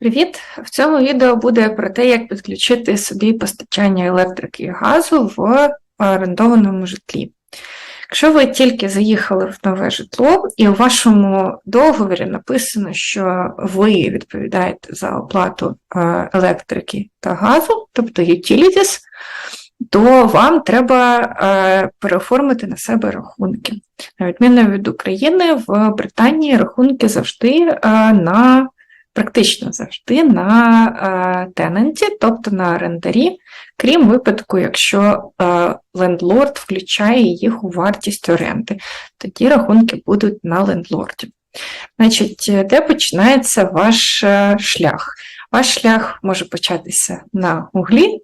Привіт! В цьому відео буде про те, як підключити собі постачання електрики і газу в орендованому житлі. Якщо ви тільки заїхали в нове житло, і у вашому договорі написано, що ви відповідаєте за оплату е, електрики та газу, тобто utilities, то вам треба е, переоформити на себе рахунки. На відміну від України, в Британії рахунки завжди е, на практично завжди на е, тенанті, тобто на орендарі, крім випадку, якщо е, лендлорд включає їх у вартість оренди, тоді рахунки будуть на лендлорді. Значить, де починається ваш е, шлях? Ваш шлях може початися на углі,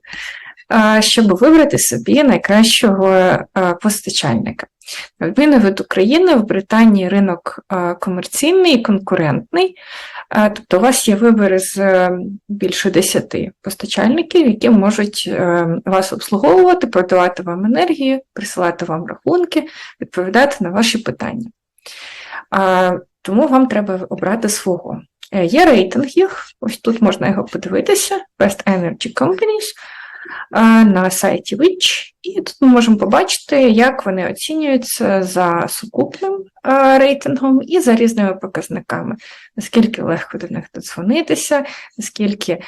е, щоб вибрати собі найкращого е, постачальника. На від України, в Британії ринок е, комерційний і конкурентний, е, тобто у вас є вибір з е, більше 10 постачальників, які можуть вас обслуговувати, продавати вам енергію, присилати вам рахунки, відповідати на ваші питання. Тому вам треба обрати свого. Є рейтинг їх, ось тут можна його подивитися: Best Energy Companies на сайті Witch, і тут ми можемо побачити, як вони оцінюються за сукупним рейтингом і за різними показниками, наскільки легко до них додзвонитися, наскільки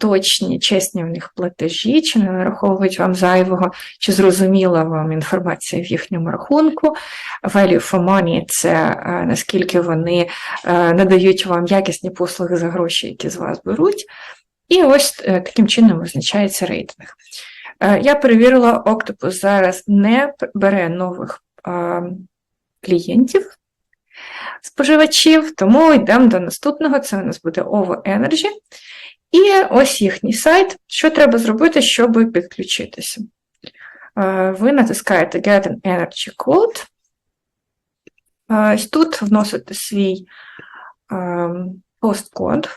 точні, чесні в них платежі, чи не нараховують вам зайвого, чи зрозуміла вам інформація в їхньому рахунку. Value for money – це наскільки вони надають вам якісні послуги за гроші, які з вас беруть. І ось е, таким чином визначається рейтинг. Е, я перевірила, Octopus зараз не бере нових клієнтів, споживачів, тому йдемо до наступного, це у нас буде OVO Energy. І ось їхній сайт. Що треба зробити, щоб підключитися? Е, ви натискаєте Get an Energy Code. Тут вносите свій посткод.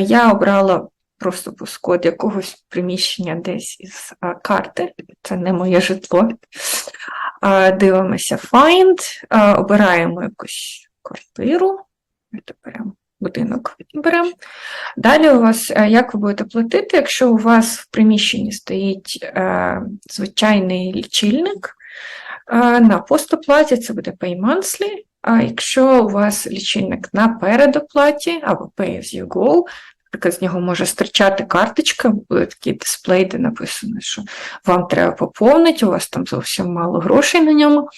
Я обрала просто код якогось приміщення десь із карти, це не моє житло. Дивимося Find, обираємо якусь квартиру, беремо будинок беремо. Далі у вас, як ви будете платити, якщо у вас в приміщенні стоїть а, звичайний лічильник, а, на постоплаті це буде Pay а якщо у вас лічильник на передоплаті або Pay as you go, Наприклад, з нього може стирчати карточка, буде такий дисплей, де написано, що вам треба поповнити, у вас там зовсім мало грошей на ньому,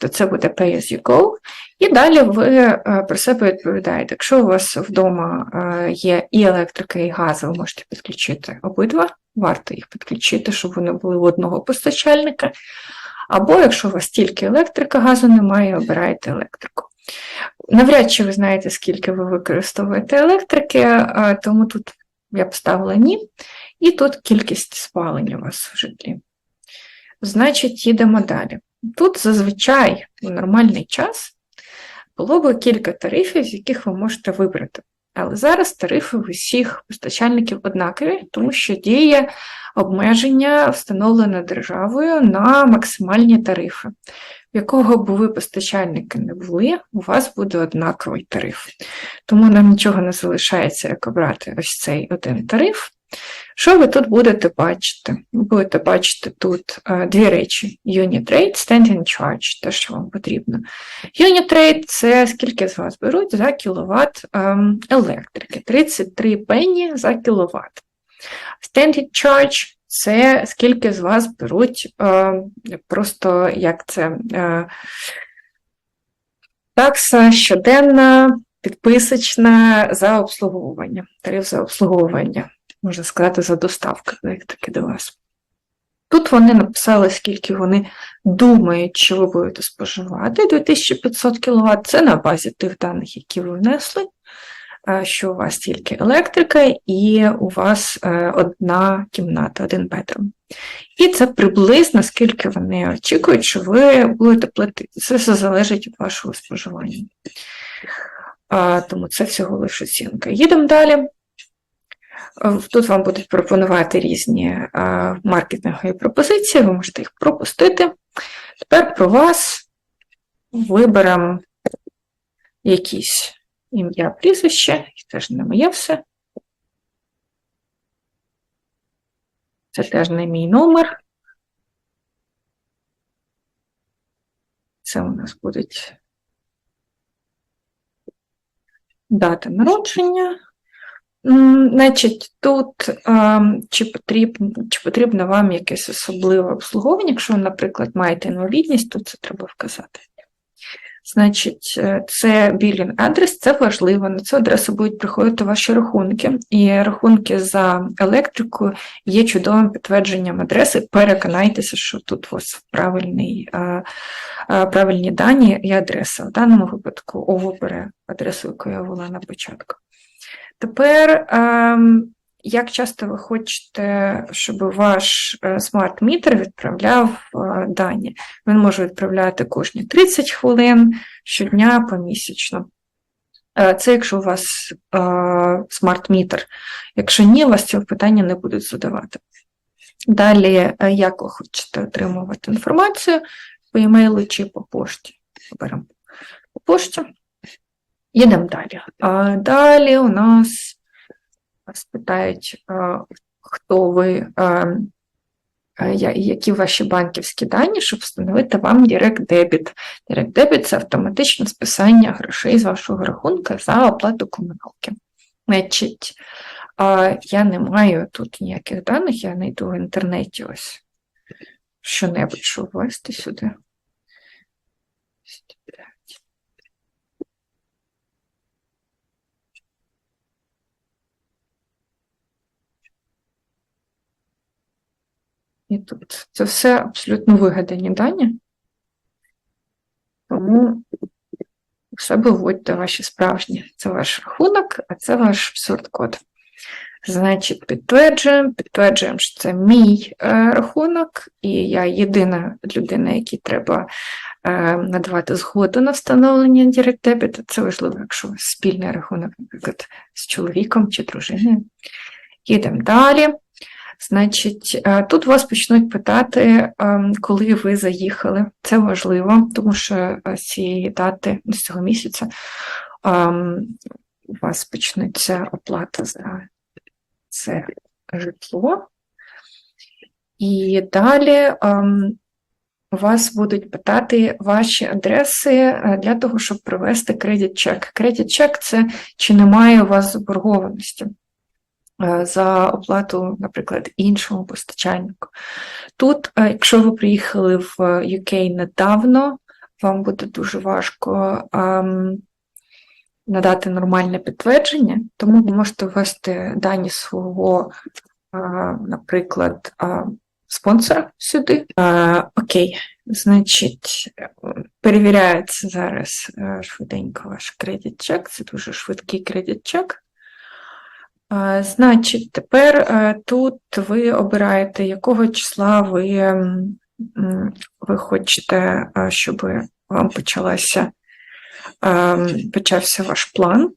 то це буде Pay as you go. І далі ви е, про себе відповідаєте. Якщо у вас вдома е, є і електрика, і газ, ви можете підключити обидва, варто їх підключити, щоб вони були в одного постачальника. Або якщо у вас тільки електрика, газу немає, обираєте електрику. Навряд чи ви знаєте, скільки ви використовуєте електрики, тому тут я поставила ні. І тут кількість спалення у вас в житлі. Значить, їдемо далі. Тут зазвичай у нормальний час було б кілька тарифів, з яких ви можете вибрати. Але зараз тарифи в усіх постачальників однакові, тому що діє обмеження, встановлене державою на максимальні тарифи якого б ви постачальники не були, у вас буде однаковий тариф. Тому нам нічого не залишається, як обрати ось цей один тариф. Що ви тут будете бачити? Ви будете бачити тут а, дві речі: Unit Rate, Standing Charge, те, що вам потрібно. Unit Rate – це скільки з вас беруть за кіловат ем, електрики, 33 пені за кіловат. Standing Charge це скільки з вас беруть е, просто як це е, такса щоденна, підписочна за обслуговування, тариф за обслуговування, можна сказати, за доставку, як таки до вас. Тут вони написали, скільки вони думають, що ви будете споживати 2500 кВт. Це на базі тих даних, які ви внесли що у вас тільки електрика, і у вас е, одна кімната, один бедрум. І це приблизно скільки вони очікують, що ви будете платити. Це все залежить від вашого споживання. Тому це всього лише оцінка. Їдемо далі. Е, тут вам будуть пропонувати різні маркетингові пропозиції, ви можете їх пропустити. Тепер про вас виберемо якісь ім'я, прізвище, це ж не моє все. Це теж не мій номер. Це у нас будуть дата народження. Значить, тут чи потрібно, чи потрібно вам якесь особливе обслуговування, якщо ви, наприклад, маєте інвалідність, то це треба вказати. Значить, е, це білін адрес, це важливо. На цю адресу будуть приходити ваші рахунки, і рахунки за електрику є чудовим підтвердженням адреси. Переконайтеся, що тут у вас правильний, е, е, правильні дані і адреса. В даному випадку ОВО бере адресу, яку я ввела на початку. Тепер, ем, як часто ви хочете, щоб ваш е, смарт-мітер відправляв е, дані? Він може відправляти кожні 30 хвилин, щодня, помісячно. Е, Це якщо у вас смарт-мітер. Якщо ні, вас цього питання не будуть задавати. Далі, як ви хочете отримувати інформацію по емейлу чи по пошті? Беремо по пошті. Їдемо далі. А далі у нас спитають, хто ви, а, я- які ваші банківські дані, щоб встановити вам Direct Debit. Direct Debit – це автоматичне списання грошей з вашого рахунка за оплату комуналки. Значить, я не маю тут ніяких даних, я знайду в інтернеті ось що-небудь, що ввести сюди. І тут це все абсолютно вигадані дані. Тому у себе вводьте ваші справжні. Це ваш рахунок, а це ваш сорт-код. Значить, підтверджуємо, підтверджуємо, що це мій е, рахунок, і я єдина людина, якій треба е, надавати згоду на встановлення Direct Debit. Це важливо, якщо спільний рахунок, наприклад, з чоловіком чи дружиною. Їдемо далі. Значить, е, тут вас почнуть питати, ем, коли ви заїхали. Це важливо, тому що е, з цієї дати, з цього місяця, ем, у вас почнеться оплата за це житло. І далі ем, вас будуть питати ваші адреси е, для того, щоб провести кредит-чек. Кредит-чек – це чи немає у вас заборгованості за оплату, наприклад, іншому постачальнику. Тут, е, якщо ви приїхали в UK недавно, вам буде дуже важко ем, надати нормальне підтвердження, тому ви можете ввести дані свого, е, наприклад, е, спонсора сюди. Е, Окей, значить, е, перевіряється зараз е, швиденько ваш кредит-чек, це дуже швидкий кредит-чек. Е, Значить, тепер е, тут ви обираєте, якого числа ви, ви хочете, е, щоб вам почалася, ем, почався ваш план.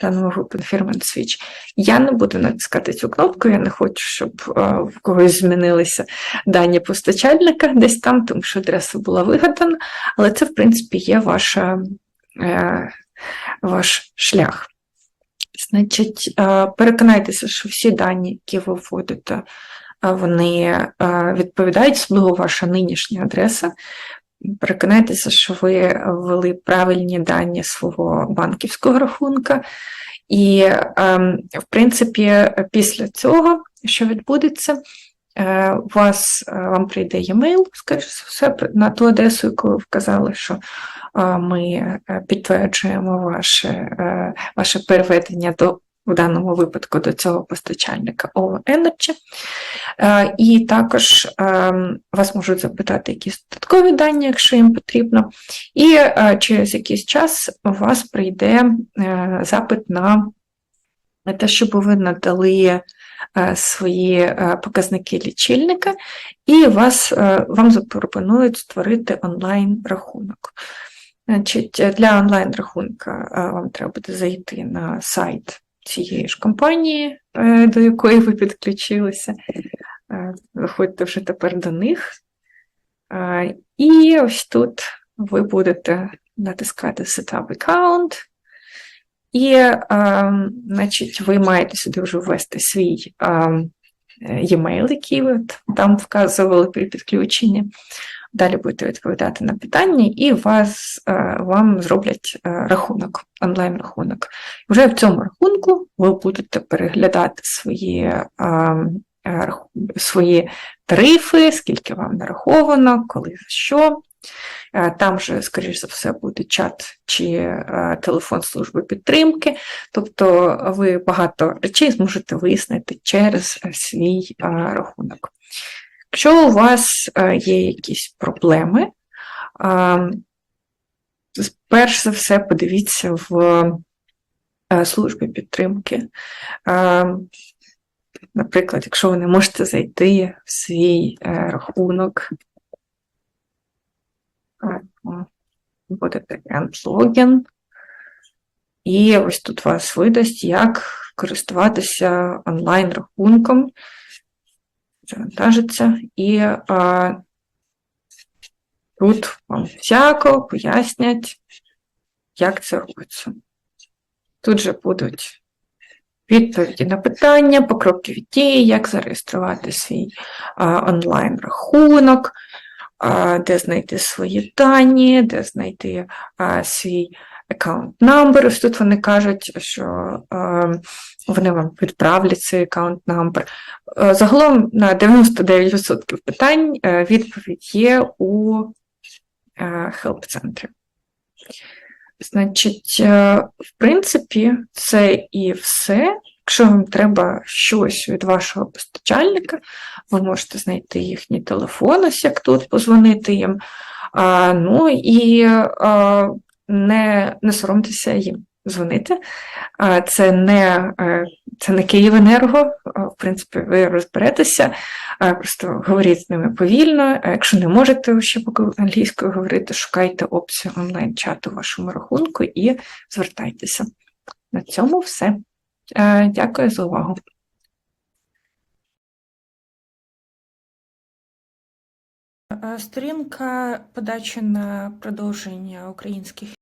Даному випадку Firman Switch. Я не буду натискати цю кнопку, я не хочу, щоб е, в когось змінилися дані постачальника десь там, тому що адреса була вигадана, але це, в принципі, є ваша, е, ваш шлях. Значить, е, переконайтеся, що всі дані, які ви вводите, е, вони е, відповідають, особливо ваша нинішня адреса. Переконайтеся, що ви ввели правильні дані свого банківського рахунка. І, ем, в принципі, після цього, що відбудеться, у вас, е, вам прийде e-mail, скоріше все, на ту адресу, яку ви вказали, що е, ми е, підтверджуємо ваше, е, ваше переведення до, в даному випадку до цього постачальника OVO Energy. Е, І також вас можуть запитати якісь додаткові дані, якщо їм потрібно. І е, через якийсь час у вас прийде е, запит на те, щоб ви надали е, свої е, показники лічильника, і вас, е, вам запропонують створити онлайн-рахунок. Значить, для онлайн-рахунка е, вам треба буде зайти на сайт цієї ж компанії, е, до якої ви підключилися. Е, Виходьте вже тепер до них. Е, І ось тут ви будете натискати Setup Account. І, е, значить, ви маєте сюди вже ввести свій e-mail, який ви там вказували при підключенні. Далі будете відповідати на питання, і вас, е, вам зроблять е, рахунок, онлайн-рахунок. Вже в цьому рахунку ви будете переглядати свої, е, е, свої тарифи, скільки вам нараховано, коли за що. Е, Там же, скоріш за все, буде чат чи е, телефон служби підтримки. Тобто ви багато речей зможете вияснити через е, свій рахунок. Якщо у вас є якісь проблеми, е, перш за все подивіться в службі підтримки. Е, Наприклад, якщо ви не можете зайти в свій рахунок, е, будете end і ось тут вас видасть, як користуватися онлайн-рахунком. Завантажиться, і а, тут вам всяко пояснять, як це робиться. Тут же будуть відповіді на питання, покрокові дії, як зареєструвати свій онлайн-рахунок, де знайти свої дані, де знайти свій аккаунт number. Ось тут вони кажуть, що вони вам відправлять цей аккаунт number. Загалом на 99% питань е, відповідь є у хелп-центрі. Значить, е, в принципі, це і все. Якщо вам треба щось від вашого постачальника, ви можете знайти їхній телефон, ось як тут, позвонити їм. А, ну і а, не, не соромтеся їм дзвонити. А, це не е, це не Київенерго, в принципі, ви розберетеся, просто говоріть з ними повільно. А якщо не можете ще поки англійською говорити, шукайте опцію онлайн-чату у вашому рахунку і звертайтеся. На цьому все. Е, Дякую за увагу. Сторінка подачі на продовження українських